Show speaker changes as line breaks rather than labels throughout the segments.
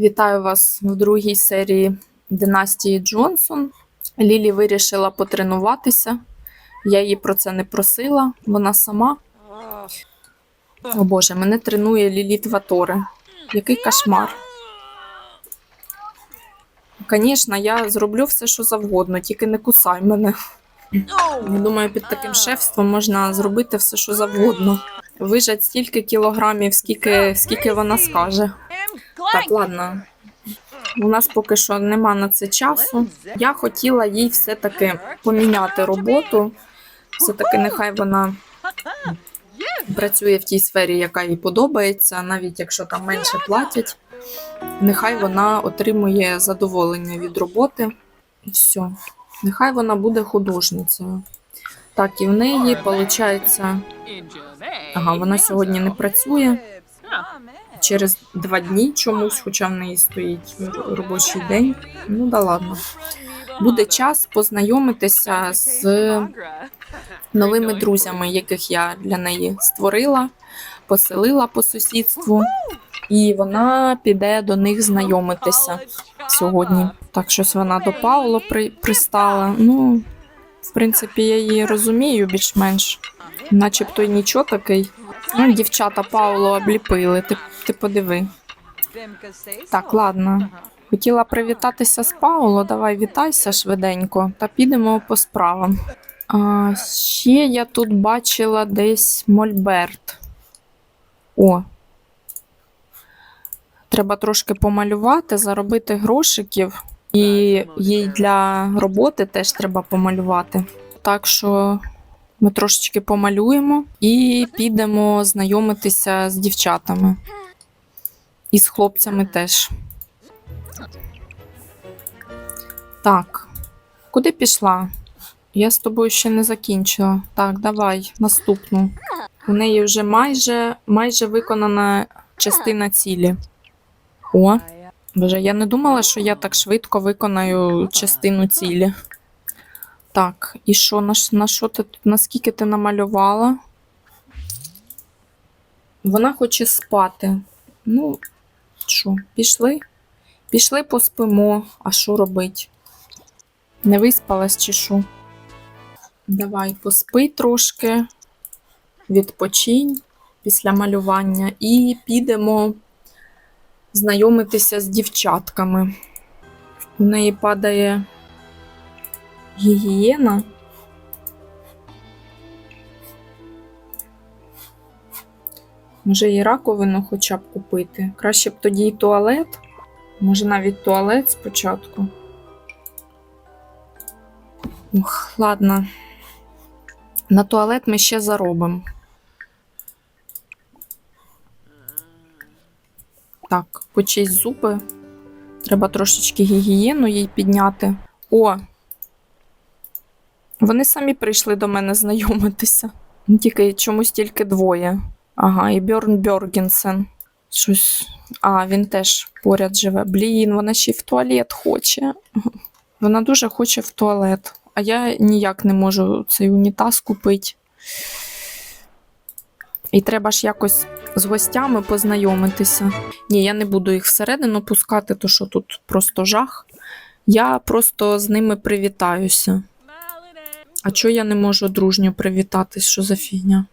Вітаю вас в другій серії Династії Джонсон. Лілі вирішила потренуватися. Я її про це не просила, вона сама. О Боже, мене тренує Ліліт Ватори. Який кошмар. Звісно, я зроблю все, що завгодно, тільки не кусай мене. Я думаю, під таким шефством можна зробити все, що завгодно. Вижать стільки кілограмів, скільки, скільки вона скаже. Так, ладно. У нас поки що нема на це часу. Я хотіла їй все-таки поміняти роботу. Все-таки нехай вона працює в тій сфері, яка їй подобається, навіть якщо там менше платять. Нехай вона отримує задоволення від роботи. І все. Нехай вона буде художницею. Так, і в неї виходить. Ага, вона сьогодні не працює через два дні чомусь, хоча в неї стоїть робочий день. Ну да ладно. Буде час познайомитися з новими друзями, яких я для неї створила, поселила по сусідству, і вона піде до них знайомитися сьогодні. Так, щось вона до Паула при, пристала. Ну, в принципі, я її розумію більш-менш. Начебто й нічого такий. Ну, дівчата Пауло обліпили, ти, ти подиви. Так, ладно. Хотіла привітатися з Пауло, давай вітайся швиденько та підемо по справам. А, ще я тут бачила десь Мольберт. О. Треба трошки помалювати, заробити грошиків. І їй для роботи теж треба помалювати. Так що ми трошечки помалюємо і підемо знайомитися з дівчатами. І з хлопцями теж. Так, куди пішла? Я з тобою ще не закінчила. Так, давай, наступну. У неї вже майже, майже виконана частина цілі. О, Боже, я не думала, що я так швидко виконаю частину цілі. Так, і що, на, на що ти тут, наскільки ти намалювала? Вона хоче спати. Ну, що, пішли? Пішли поспимо, а що робить? Не виспалась чи що? Давай, поспи трошки, відпочинь після малювання і підемо знайомитися з дівчатками. У неї падає гігієна. Може, і раковину хоча б купити. Краще б тоді і туалет. Може, навіть туалет спочатку. Ух, ладно. На туалет ми ще заробимо. Так, почисть зуби. Треба трошечки гігієну їй підняти. О! Вони самі прийшли до мене знайомитися. Тільки чомусь тільки двоє. Ага, і Бьорн Бьоргенсен. Щось. А, він теж поряд живе. Блін, вона ще й в туалет хоче. Вона дуже хоче в туалет. А я ніяк не можу цей унітаз купити. І треба ж якось з гостями познайомитися. Ні, я не буду їх всередину пускати, то що тут просто жах. Я просто з ними привітаюся. А чого я не можу дружньо привітатись? Що за фігня?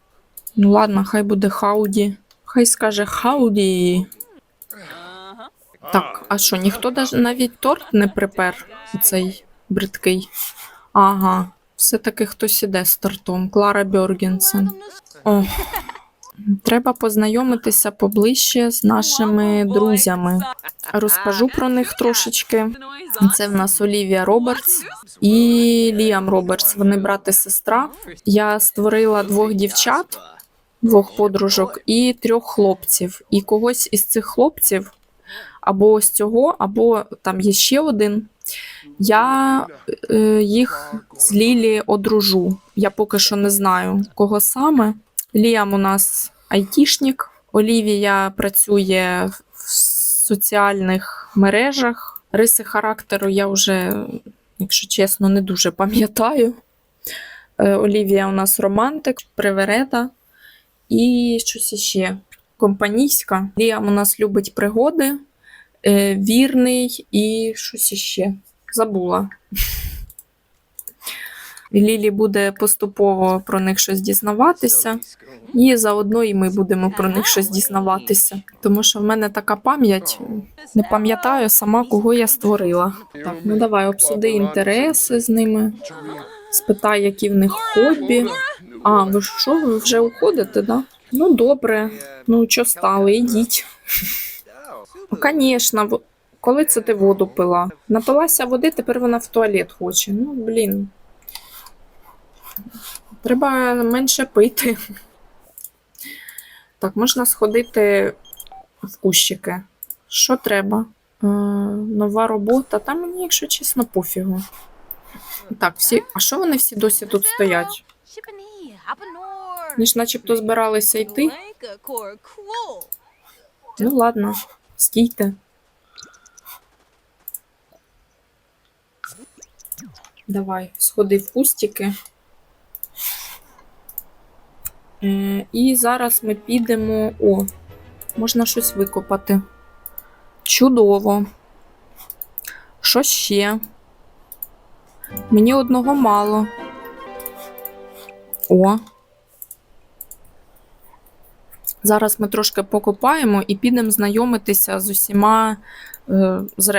Ну ладно, хай буде Хауді. Хай скаже Хауді. Так, а що, ніхто даже навіть торт не припер цей бридкий. Ага, все-таки хтось іде з тортом. Клара Бьоргенсен. О, треба познайомитися поближче з нашими друзями. Розкажу про них трошечки. Це в нас Олівія Робертс і Ліам Робертс. Вони брат і сестра. Я створила двох дівчат, двох подружок і трьох хлопців. І когось із цих хлопців, або ось цього, або там є ще один. Я е, їх з Лілі одружу. Я поки що не знаю, кого саме. Ліам у нас айтішник. Олівія працює в соціальних мережах. Риси характеру я вже, якщо чесно, не дуже пам'ятаю. Е, Олівія у нас романтик, привереда і щось іще компанійська. Ліам у нас любить пригоди. е, вірний і щось іще. Забула. Лілі буде поступово про них щось дізнаватися, і заодно і ми будемо про них щось дізнаватися. Тому що в мене така пам'ять, не пам'ятаю сама, кого я створила. Так, ну давай обсуди інтереси з ними, спитай, які в них хобі. А, ви що, ви вже уходите, да? Ну добре. Ну, що стали, ідіть. Ну, звісно, коли це ти воду пила? Напилася води, тепер вона в туалет хоче. Ну, блін. Треба менше пити. Так, можна сходити в кущики. Що треба? Е, нова робота. Та мені, якщо чесно, пофігу. Так, всі. А що вони всі досі тут стоять? Вони ж начебто збиралися йти. Ну ладно, стійте. Давай, сходи в кустики. Е, і зараз ми підемо. О, можна щось викопати. Чудово. Що ще? Мені одного мало. О. Зараз ми трошки покопаємо і підемо знайомитися з усіма е, з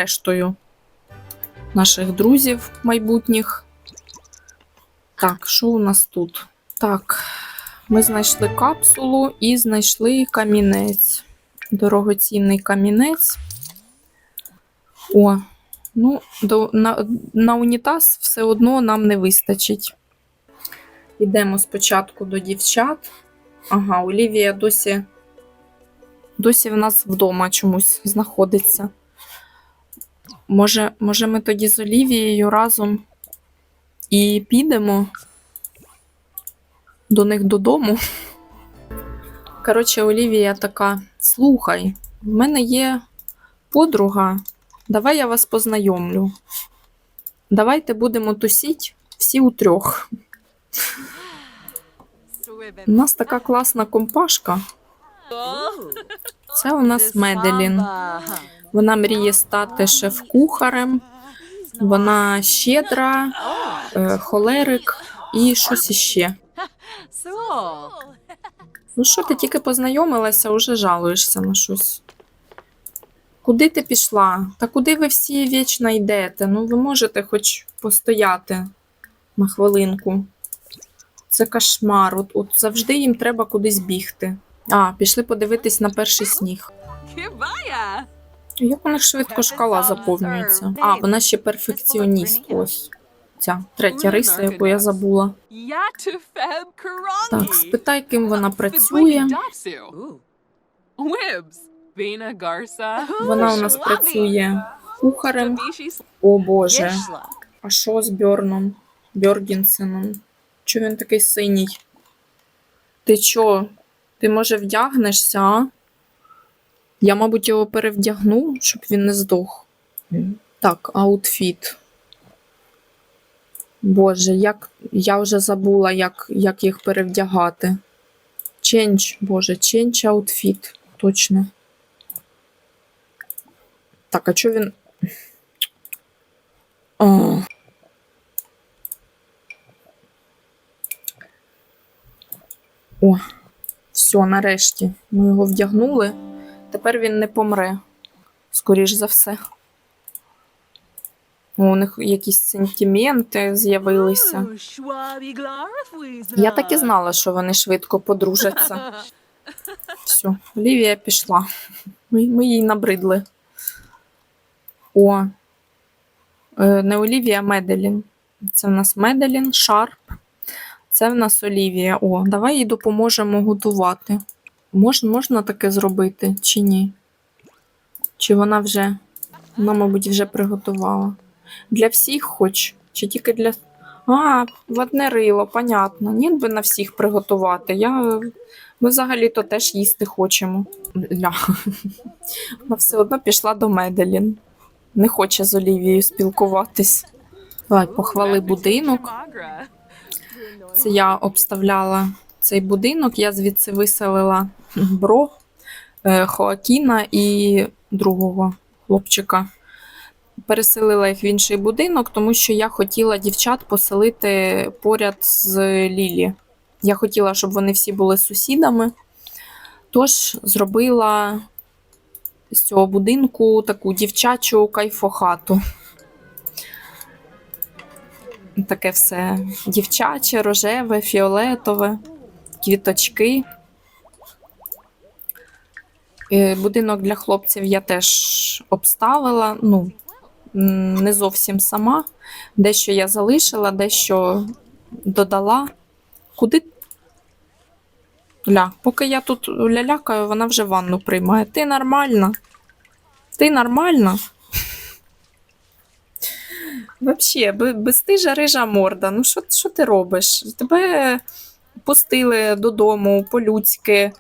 наших друзів майбутніх. Так, що у нас тут? Так, ми знайшли капсулу і знайшли камінець. Дорогоцінний камінець. О, ну, до, на, на унітаз все одно нам не вистачить. Йдемо спочатку до дівчат. Ага, Олівія досі, досі в нас вдома чомусь знаходиться. Може, може, ми тоді з Олівією разом і підемо до них додому. Коротше, Олівія така: слухай, в мене є подруга, давай я вас познайомлю. Давайте будемо тусіть всі у трьох. У нас така класна компашка. Це у нас Меделін. Вона мріє стати шеф-кухарем. Вона щедра, е, холерик і щось іще. Ну що ти тільки познайомилася, уже жалуєшся на щось. Куди ти пішла? Та куди ви всі вічно йдете? Ну, ви можете хоч постояти на хвилинку. Це кошмар. От, от завжди їм треба кудись бігти. А, пішли подивитись на перший сніг. Як у них швидко шкала заповнюється? А, вона ще перфекціоніст. Ось. Ця третя риса, яку я забула. Так, спитай, ким вона працює. Вона у нас працює кухарем. О Боже. А що з Бьорном? Бьоргінсеном? Чого він такий синій? Ти чо? Ти може вдягнешся, а? Я, мабуть, його перевдягну, щоб він не здох. Так, аутфіт. Боже, як я вже забула, як, як їх перевдягати. Change, боже, change outfit. Точно. Так, а чого він. О. О, все, нарешті. Ми його вдягнули. Тепер він не помре. Скоріш за все. У них якісь сентименти з'явилися. Я так і знала, що вони швидко подружаться. Все, Олівія пішла. Ми, ми їй набридли. О. Е, Не Олівія, а Меделін. Це в нас Меделін, Шарп. Це в нас Олівія. О, давай їй допоможемо готувати. Мож, можна таке зробити чи ні? Чи вона вже, вона, мабуть, вже приготувала? Для всіх хоч? Чи тільки для. А, в рило, понятно. Ні, би на всіх приготувати. Я... Ми взагалі-то теж їсти хочемо. Ля. Вона все одно пішла до Меделін. Не хоче з Олівією спілкуватись. Давай, похвали будинок. Це я обставляла цей будинок. Я звідси виселила Бро, е, Хоакіна і другого хлопчика. Переселила їх в інший будинок, тому що я хотіла дівчат поселити поряд з Лілі. Я хотіла, щоб вони всі були сусідами. Тож зробила з цього будинку таку дівчачу кайфохату. Таке все дівчаче, рожеве, фіолетове, квіточки. Е, Будинок для хлопців я теж обставила. Ну, не зовсім сама. Дещо я залишила, дещо додала. Куди? Ля, поки я тут лялякаю, вона вже ванну приймає. Ти нормальна? Ти нормальна? Вообще, бе- безстижа рижа морда. Ну що, ти робиш? Тебе пустили додому по-людськи,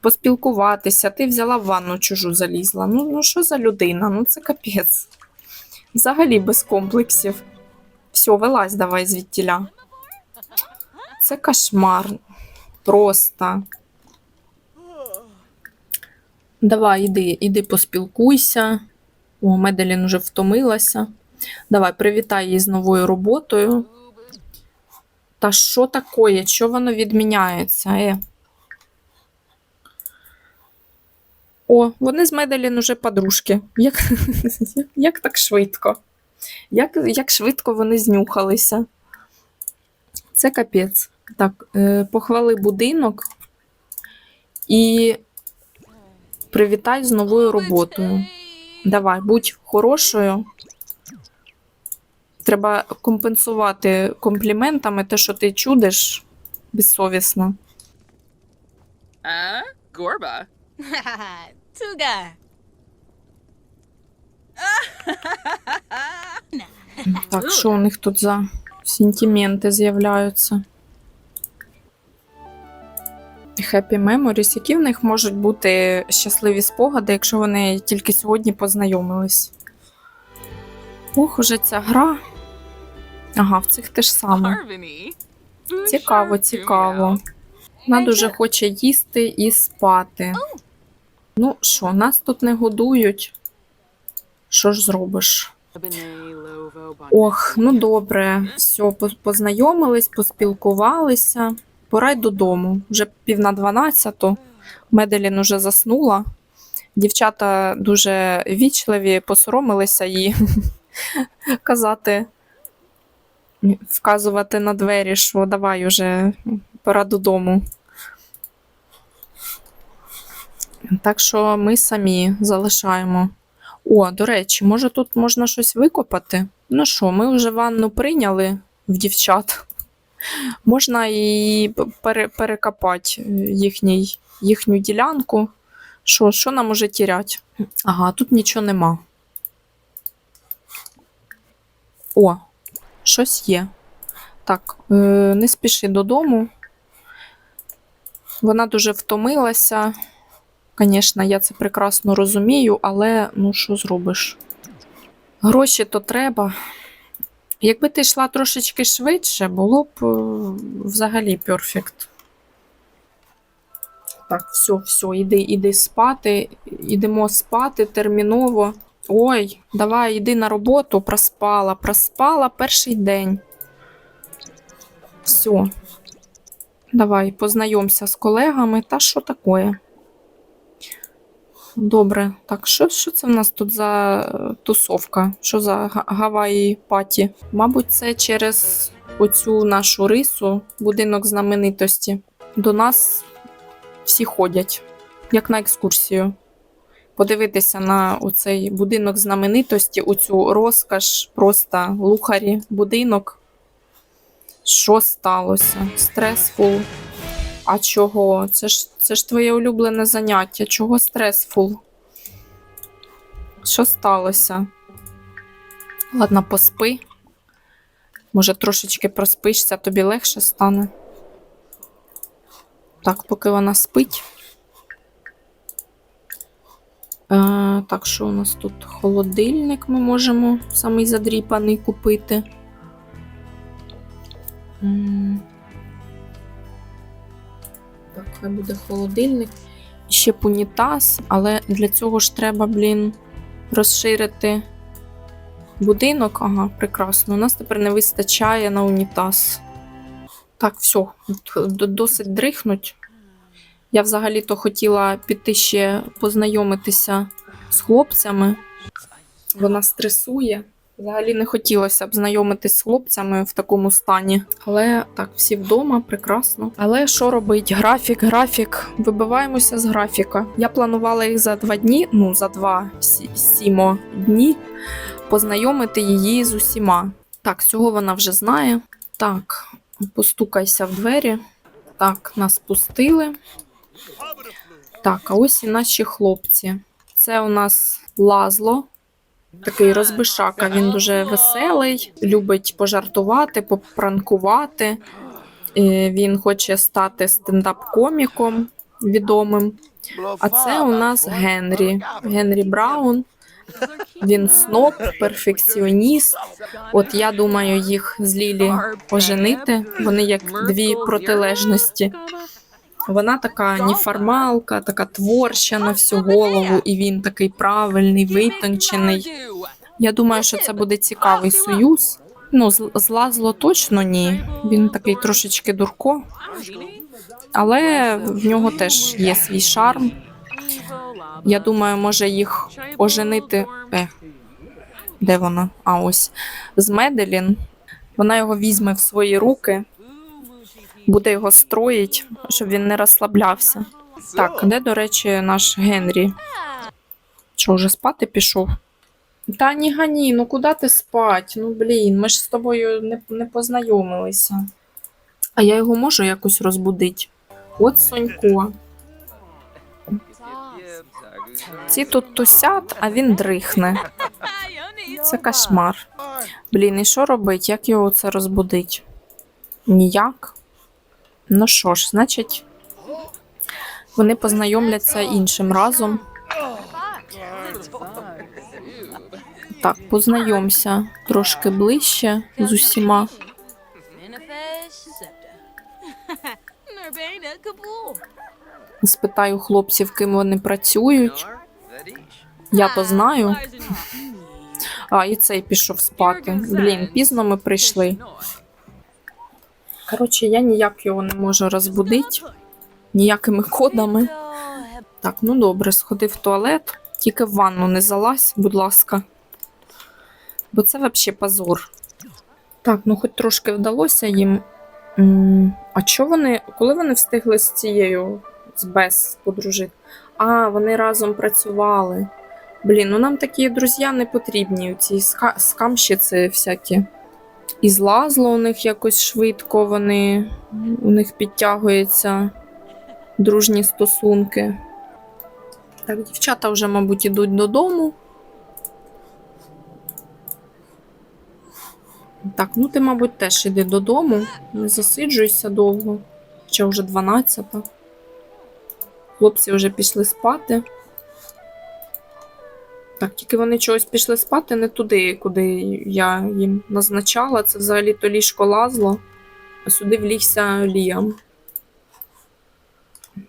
поспілкуватися. Ти взяла ванну чужу залізла. Ну, ну що за людина? Ну це капець. Взагалі без комплексів. Все, вилазь давай звідтіля. Це кошмар. Просто. Давай, іди, іди поспілкуйся. О, Меделін уже втомилася. Давай, привітай її з новою роботою. Та що таке? Що воно відміняється? Е? О, вони з Меделін уже подружки. Як, як так швидко? Як, як швидко вони знюхалися? Це капець. Так, е, похвали будинок і привітай з новою роботою. Давай, будь хорошою. Треба компенсувати компліментами те, що ти чудиш безсовісно.
Uh, Gorba.
Tuga.
Так, що у них тут за сентименти з'являються? Happy Memories. Які в них можуть бути щасливі спогади, якщо вони тільки сьогодні познайомились? Ох, уже ця гра. Ага, в цих те ж саме. Цікаво, цікаво. Вона дуже хоче їсти і спати. Ну що, нас тут не годують. Що ж зробиш? Ох, ну добре, все, познайомились, поспілкувалися. Пора й додому. Вже пів на дванадцяту. Меделін уже заснула. Дівчата дуже вічливі, посоромилися їй казати, вказувати на двері, що давай уже пора додому. Так що ми самі залишаємо. О, до речі, може тут можна щось викопати? Ну що, ми вже ванну прийняли в дівчат. Можна і пере, перекопати їхній, їхню ділянку. Що, що нам уже тірять? Ага, тут нічого нема. О, щось є. Так, е, не спіши додому. Вона дуже втомилася. Звісно, я це прекрасно розумію, але ну що зробиш? Гроші то треба. Якби ти йшла трошечки швидше, було б е, взагалі перфект. Так, все, все, іди, іди спати, ідемо спати терміново. Ой, давай, іди на роботу, проспала, проспала перший день. Все. Давай, познайомся з колегами. Та що таке? Добре, так що, це в нас тут за е, тусовка? Що за га- Гаваї паті? Мабуть, це через оцю нашу рису, будинок знаменитості. До нас всі ходять, як на екскурсію. Подивитися на оцей будинок знаменитості, оцю розкаш, просто лухарі будинок. Що сталося? Стресфул. А чого? Це ж, це ж твоє улюблене заняття. Чого стресфул? Що сталося? Ладно, поспи. Може, трошечки проспишся, тобі легше стане. Так, поки вона спить. Е, так, що у нас тут? Холодильник ми можемо самий задріпаний купити. Так, хай буде холодильник. Ще б унітаз, але для цього ж треба, блін, розширити будинок. Ага, прекрасно. У нас тепер не вистачає на унітаз. Так, все, досить дрихнуть. Я взагалі-то хотіла піти ще познайомитися з хлопцями. Вона стресує. Взагалі не хотілося б знайомитись з хлопцями в такому стані. Але так, всі вдома, прекрасно. Але що робить? Графік, графік. Вибиваємося з графіка. Я планувала їх за два дні, ну за два сі- сімо дні, познайомити її з усіма. Так, цього вона вже знає. Так, постукайся в двері. Так, нас пустили. Так, а ось і наші хлопці. Це у нас Лазло, такий розбишака. Він дуже веселий, любить пожартувати, попранкувати. Він хоче стати стендап-коміком відомим. А це у нас Генрі. Генрі Браун. Він сноб, перфекціоніст. От я думаю, їх з Лілі поженити. Вони як дві протилежності. Вона така неформалка, така творча на всю голову, і він такий правильний, витончений. Я думаю, що це буде цікавий союз. Ну, з- з точно ні. Він такий трошечки дурко, але в нього теж є свій шарм. Я думаю, може їх оженити. Е, де вона? А ось з Меделін. Вона його візьме в свої руки, буде його строїть, щоб він не розслаблявся. Так, де, до речі, наш Генрі? Що, вже спати пішов? Та ні гані, ну куди ти спать? Ну блін, ми ж з тобою не, не познайомилися. А я його можу якось розбудити. От Сонько. Ці тут тусять, а він дрихне. Це кошмар. Блін, і що робить? Як його це розбудить? Ніяк. Ну що ж, значить, вони познайомляться іншим разом. Так, познайомся трошки ближче з усіма. Спитаю хлопців, ким вони працюють. Я то знаю. А, і цей пішов спати. Блін, пізно ми прийшли. Коротше, я ніяк його не можу розбудити, ніякими кодами. Так, ну добре, сходи в туалет, тільки в ванну не залазь, будь ласка. Бо це взагалі позор. Так, ну хоч трошки вдалося їм. А що вони, коли вони встигли з цією з Бес подружити? А, вони разом працювали. Блін, ну нам такі друзі не потрібні, ці ска- скамщиці всякі. І злазло у них якось швидко, вони у них підтягуються дружні стосунки. Так, дівчата вже, мабуть, ідуть додому. Так, ну ти, мабуть, теж іди додому. Не засиджуйся довго. Ще вже 12. Хлопці вже пішли спати. Так, тільки вони чогось пішли спати не туди, куди я їм назначала. Це взагалі то ліжко лазло, а сюди влігся Ліам.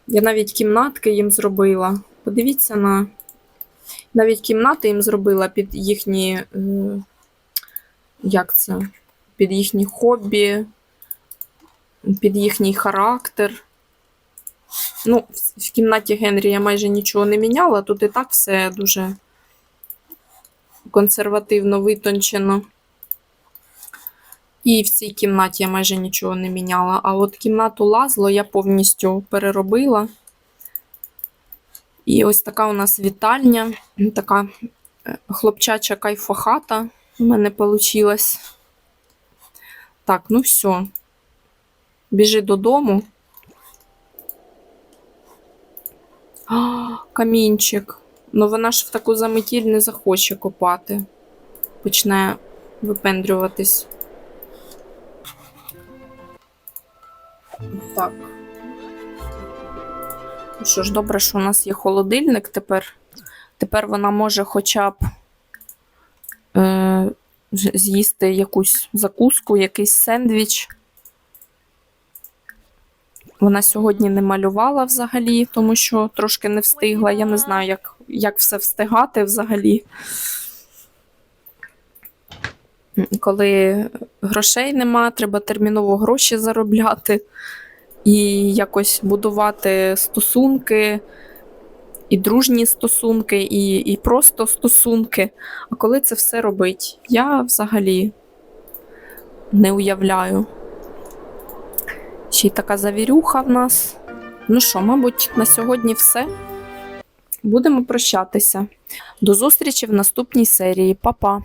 Я навіть кімнатки їм зробила. Подивіться на. Навіть кімнати їм зробила під їхні. Е... Як це? Під їхні хобі, під їхній характер. Ну, в кімнаті Генрі я майже нічого не міняла, тут і так все дуже консервативно витончено. І в цій кімнаті я майже нічого не міняла. А от кімнату лазло я повністю переробила. І ось така у нас вітальня, така е, хлопчача кайфохата у мене вийшла. Так, ну все. Біжи додому. А, камінчик. Ну вона ж в таку заметіль не захоче копати. Почне випендрюватись. Так. Ну що ж, добре, що у нас є холодильник тепер. Тепер вона може хоча б е, з'їсти якусь закуску, якийсь сендвіч. Вона сьогодні не малювала взагалі, тому що трошки не встигла. Я не знаю, як, як все встигати взагалі. Коли грошей нема, треба терміново гроші заробляти і якось будувати стосунки, і дружні стосунки, і, і просто стосунки. А коли це все робить, я взагалі не уявляю. Й така завірюха в нас. Ну що, мабуть, на сьогодні все. Будемо прощатися. До зустрічі в наступній серії. Па-па!